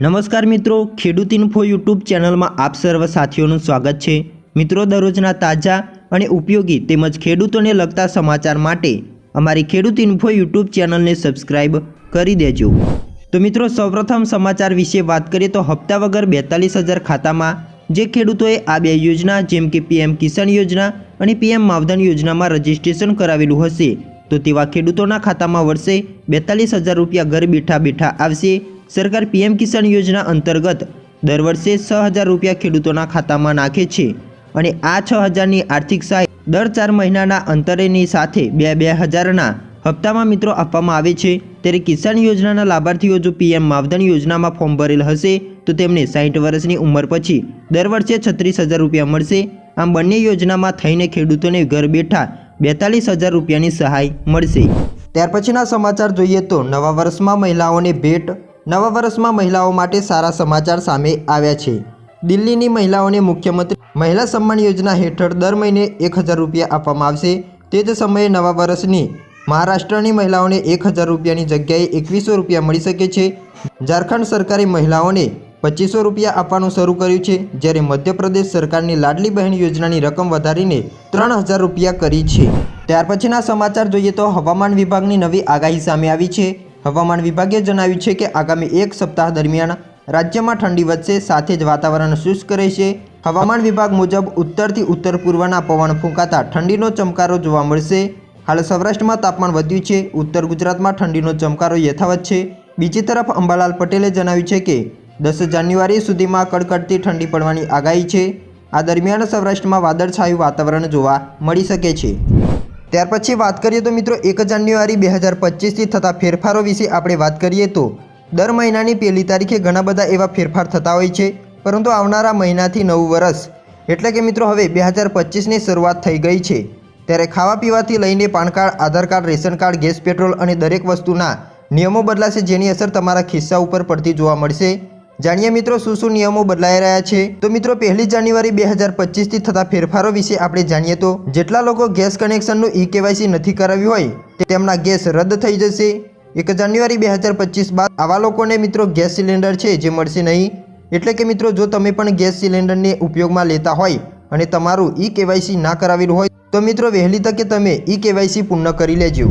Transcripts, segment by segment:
નમસ્કાર મિત્રો, ખેડૂત ઇન્ફો યુટ્યુબ ચેનલમાં આપ સર્વ સાથીઓનું સ્વાગત છે. મિત્રો, દરરોજના તાજા અને ઉપયોગી તેમજ ખેડૂતોને લગતા સમાચાર માટે અમારી ખેડૂત ઇન્ફો યુટ્યુબ ચેનલને સબસ્ક્રાઇબ કરી દેજો. તો મિત્રો, સૌપ્રથમ સમાચાર વિશે વાત કરીએ તો હપ્તા વગર બેતાલીસ હજાર ખાતામાં જે ખેડૂતોએ આ બે યોજના, જેમ કે પીએમ કિસાન યોજના અને પીએમ માવધન યોજનામાં રજીસ્ટ્રેશન કરાવેલું હશે, તો તેવા ખેડૂતોના ખાતામાં વર્ષે બેતાલીસ હજાર રૂપિયા ઘર બેઠા બેઠા આવશે. સરકાર પીએમ કિસાન યોજના અંતર્ગત દર વર્ષે છ હજાર રૂપિયા ખેડૂતોના ખાતામાં નાખે છે અને આ છ હજારની આર્થિક સહાય દર ચાર મહિનાના અંતરેની સાથે બે બે હજારના હપ્તામાં મિત્રો આપવામાં આવે છે. ત્યારે કિસાન યોજનાના લાભાર્થીઓ જો પીએમ માવધન યોજનામાં ફોર્મ ભરેલ હશે, તો તેમને સાહીઠ વર્ષની ઉંમર પછી દર વર્ષે છત્રીસ હજાર રૂપિયા મળશે. આમ બંને યોજનામાં થઈને ખેડૂતોને ઘર બેઠા બેતાલીસ હજાર રૂપિયાની સહાય મળશે. ત્યાર પછીના સમાચાર જોઈએ તો નવા વર્ષમાં મહિલાઓને ભેટ નવા વર્ષમાં મહિલાઓ માટે સારા સમાચાર સામે આવ્યા છે. દિલ્હીની મહિલાઓને મુખ્યમંત્રી મહિલા સન્માન યોજના હેઠળ દર મહિને એક હજાર રૂપિયા આપવામાં આવશે. તે જ સમયે નવા વર્ષની મહારાષ્ટ્રની મહિલાઓને એક હજાર રૂપિયાની જગ્યાએ એકવીસો રૂપિયા મળી શકે છે. ઝારખંડ સરકારે મહિલાઓને પચીસો રૂપિયા આપવાનું શરૂ કર્યું છે, જ્યારે મધ્યપ્રદેશ સરકારની લાડલી બહેન યોજનાની રકમ વધારીને ત્રણ હજાર રૂપિયા કરી છે. ત્યાર પછીના સમાચાર જોઈએ તો હવામાન વિભાગની નવી આગાહી સામે આવી છે. હવામાન વિભાગે જણાવ્યું છે કે આગામી એક સપ્તાહ દરમિયાન રાજ્યમાં ઠંડી વધશે, સાથે જ વાતાવરણ શુષ્ક રહેશે. હવામાન વિભાગ મુજબ ઉત્તરથી ઉત્તર પૂર્વના પવન ફૂંકાતા ઠંડીનો ચમકારો જોવા મળશે. હાલ સૌરાષ્ટ્રમાં તાપમાન વધ્યું છે, ઉત્તર ગુજરાતમાં ઠંડીનો ચમકારો યથાવત છે. બીજી તરફ અંબાલાલ પટેલે જણાવ્યું છે કે દસ જાન્યુઆરી સુધીમાં કડકડતી ઠંડી પડવાની આગાહી છે. આ દરમિયાન સૌરાષ્ટ્રમાં વાદળછાયું વાતાવરણ જોવા મળી શકે છે. ત્યાર પછી વાત કરીએ તો મિત્રો એક જાન્યુઆરી બે હજાર પચીસથી થતા ફેરફારો વિશે આપણે વાત કરીએ તો દર મહિનાની પહેલી તારીખે ઘણા બધા એવા ફેરફાર થતા હોય છે, પરંતુ આવનારા મહિનાથી નવું વર્ષ એટલે કે મિત્રો હવે બે હજાર પચીસની શરૂઆત થઈ ગઈ છે. ત્યારે ખાવા પીવાથી લઈને PAN card, Aadhaar card, ration card, gas, petrol અને દરેક વસ્તુના નિયમો બદલાશે જેની અસર તમારા ખિસ્સા ઉપર પડતી જોવા મળશે. જાણીએ મિત્રો શું શું નિયમો બદલાઈ રહ્યા છે? તો મિત્રો, પહેલી જાન્યુઆરી બે હજાર પચીસથી થતા ફેરફારો વિશે આપણે જાણીએ તો, જેટલા લોકો ગેસ કનેક્શનનું ઈ કેવાયસી નથી કરાવ્યું હોય તેમના ગેસ રદ થઈ જશે. એક જાન્યુઆરી બે હજાર પચીસ બાદ આવા લોકોને મિત્રો ગેસ સિલિન્ડર છે જે મળશે નહીં. એટલે કે મિત્રો, જો તમે પણ ગેસ સિલિન્ડરને ઉપયોગમાં લેતા હોય અને તમારું ઈ કેવાયસી ના કરાવેલું હોય, તો મિત્રો વહેલી તકે તમે ઈ કેવાયસી પૂર્ણ કરી લેજો.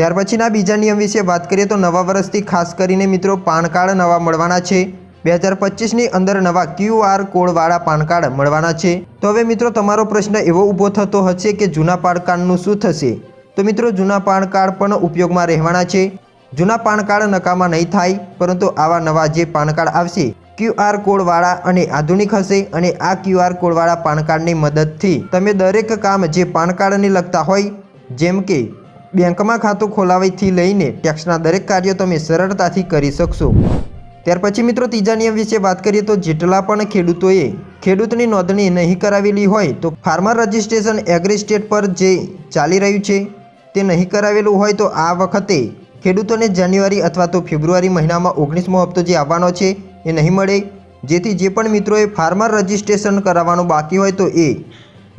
ત્યાર પછીના બીજા નિયમ વિશે વાત કરીએ તો નવા વર્ષથી ખાસ કરીને મિત્રો પાન કાર્ડ નવા મળવાના છે. બે હજાર પચીસની અંદર નવા ક્યુઆર કોડવાળા પાન કાર્ડ મળવાના છે. તો હવે મિત્રો તમારો પ્રશ્ન એવો ઊભો થતો હશે કે જૂના પાન કાર્ડનું શું થશે? તો મિત્રો જૂના પાન કાર્ડ પણ ઉપયોગમાં રહેવાના છે. જૂના પાન કાર્ડ નકામા નહીં થાય, પરંતુ આવા નવા જે પાન કાર્ડ આવશે ક્યુઆર કોડવાળા અને આધુનિક હશે અને આ ક્યુઆર કોડવાળા પાન કાર્ડની મદદથી તમે દરેક કામ જે પાન કાર્ડને લગતા હોય, જેમ કે બેંકમાં ખાતું ખોલાવવાથી લઈને ટેક્સના દરેક કાર્યો તમે સરળતાથી કરી શકશો. ત્યાર પછી મિત્રો ત્રીજા નિયમ વિશે વાત કરીએ તો જેટલા પણ ખેડૂતોએ ખેડૂતની નોંધણી નહીં કરાવેલી હોય તો ફાર્મર રજિસ્ટ્રેશન એગ્રી સ્ટેટ પર જે ચાલી રહ્યું છે તે નહીં કરાવેલું હોય તો આ વખતે ખેડૂતોને જાન્યુઆરી અથવા તો ફેબ્રુઆરી મહિનામાં ઓગણીસમો હપ્તો જે આવવાનો છે એ નહીં મળે. જેથી જે પણ મિત્રોએ ફાર્મર રજિસ્ટ્રેશન કરાવવાનું બાકી હોય તો એ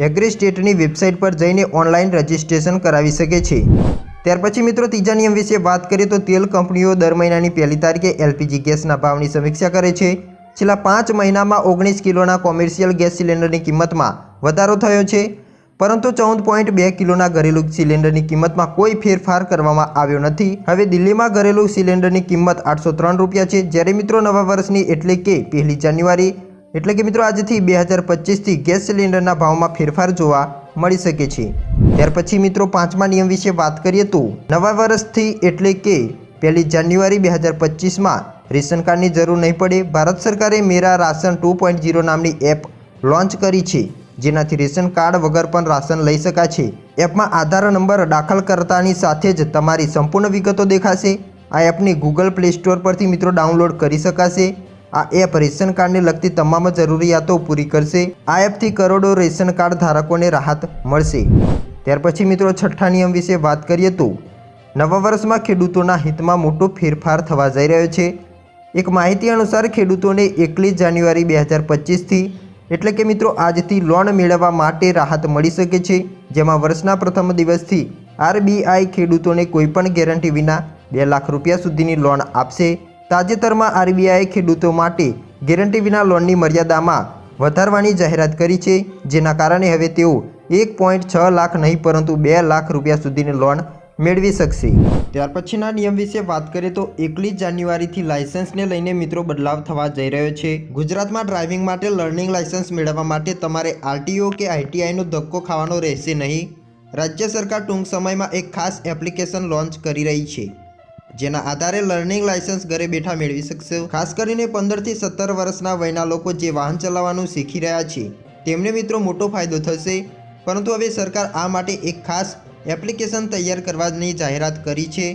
એગ્રી સ્ટેટની વેબસાઇટ પર જઈને ઓનલાઈન રજિસ્ટ્રેશન કરાવી શકે છે. ત્યાર પછી મિત્રો, ત્રીજા નિયમ વિશે વાત કરીએ તો તેલ કંપનીઓ દર મહિનાની પહેલી તારીખે એલપીજી ગેસના ભાવની સમીક્ષા કરે છે. છેલ્લા પાંચ મહિનામાં ઓગણીસ કિલોના કોમર્શિયલ ગેસ સિલિન્ડરની કિંમતમાં વધારો થયો છે. પરંતુ ચૌદ પોઈન્ટ બે કિલોના ઘરેલું સિલિન્ડરની કિંમતમાં કોઈ ફેરફાર કરવામાં આવ્યો નથી. હવે દિલ્હીમાં ઘરેલું સિલિન્ડરની કિંમત આઠસો ત્રણ રૂપિયા છે. જ્યારે મિત્રો, નવા વર્ષની એટલે કે પહેલી જાન્યુઆરી એટલે કે મિત્રો આજથી બે હજાર પચીસથી ગેસ સિલિન્ડરના ભાવમાં ફેરફાર જોવા મળી શકે છે. ત્યાર પછી મિત્રો પાંચમા નિયમ વિશે વાત કરીએ તો નવા વર્ષથી એટલે કે પહેલી જાન્યુઆરી બે હજાર પચીસમાં રેશન કાર્ડની જરૂર નહીં પડે, ભારત સરકારે Mera ration two point zero નામની એપ લોન્ચ કરી છે, જેનાથી રેશન કાર્ડ વગર પણ રાશન લઈ શકાશે. એપમાં આધાર નંબર દાખલ કરતાની સાથે જ તમારી સંપૂર્ણ વિગતો દેખાશે. આ એપને ગૂગલ પ્લે સ્ટોર પરથી મિત્રો ડાઉનલોડ કરી શકાશે. આ એપ રેશન કાર્ડને લગતી તમામ જરૂરિયાતો પૂરી કરશે. આ એપથી કરોડો રેશન કાર્ડ ધારકોને રાહત મળશે. ત્યાર પછી મિત્રો છઠ્ઠા નિયમ વિશે વાત કરીએ તો, નવા વર્ષમાં ખેડૂતોના હિતમાં મોટો ફેરફાર થવા જઈ રહ્યો છે. એક માહિતી અનુસાર ખેડૂતોને એકવીસ જાન્યુઆરી બે હજાર પચીસથી એટલે કે મિત્રો આજથી લોન મેળવવા માટે રાહત મળી શકે છે. જેમાં વર્ષના પ્રથમ દિવસથી આરબીઆઈ ખેડૂતોને કોઈપણ ગેરંટી વિના બે લાખ રૂપિયા સુધીની લોન આપશે. તાજેતરમાં આરબીઆઈએ ખેડૂતો માટે ગેરંટી વિના લોનની મર્યાદામાં વધારવાની જાહેરાત કરી છે, જેના કારણે હવે તેઓ એક પોઈન્ટ છ લાખ નહીં, પરંતુ બે લાખ રૂપિયા સુધીની લોન મેળવી શકશે. ત્યાર પછીના નિયમ વિશે વાત કરીએ તો એકલી જાન્યુઆરીથી લાયસન્સને લઈને મિત્રો બદલાવ થવા જઈ રહ્યો છે. ગુજરાતમાં ડ્રાઇવિંગ માટે લર્નિંગ લાયસન્સ મેળવવા માટે તમારે આરટીઓ કે આઈટીઆઈનો ધક્કો ખાવાનો રહેશે નહીં. રાજ્ય સરકાર ટૂંક સમયમાં એક ખાસ એપ્લિકેશન લોન્ચ કરી રહી છે. જેના આધારે લર્નિંગ લાયસન્સ ઘરે બેઠા મેળવી શકશો. ખાસ કરીને પંદરથી સત્તર વર્ષના વયના લોકો જે વાહન ચલાવવાનું શીખી રહ્યા છે, તેમને મિત્રો મોટો ફાયદો થશે. પરંતુ હવે સરકાર આ માટે એક ખાસ એપ્લિકેશન તૈયાર કરવાની જાહેરાત કરી છે,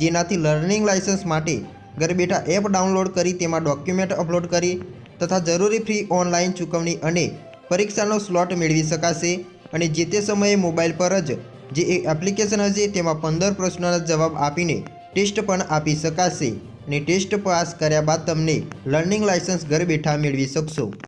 જેનાથી લર્નિંગ લાયસન્સ માટે ઘરે બેઠા એપ ડાઉનલોડ કરી તેમાં ડોક્યુમેન્ટ અપલોડ કરી તથા જરૂરી ફ્રી ઓનલાઈન ચૂકવણી અને પરીક્ષાનો સ્લોટ મેળવી શકાશે. અને જે તે સમયે મોબાઈલ પર જ જે એ એપ્લિકેશન હશે તેમાં પંદર પ્રશ્નોના જવાબ આપીને ટેસ્ટ પણ આપી શકાશે. અને ટેસ્ટ પાસ કર્યા બાદ તમને લર્નિંગ લાયસન્સ ઘર બેઠા મેળવી શકશો.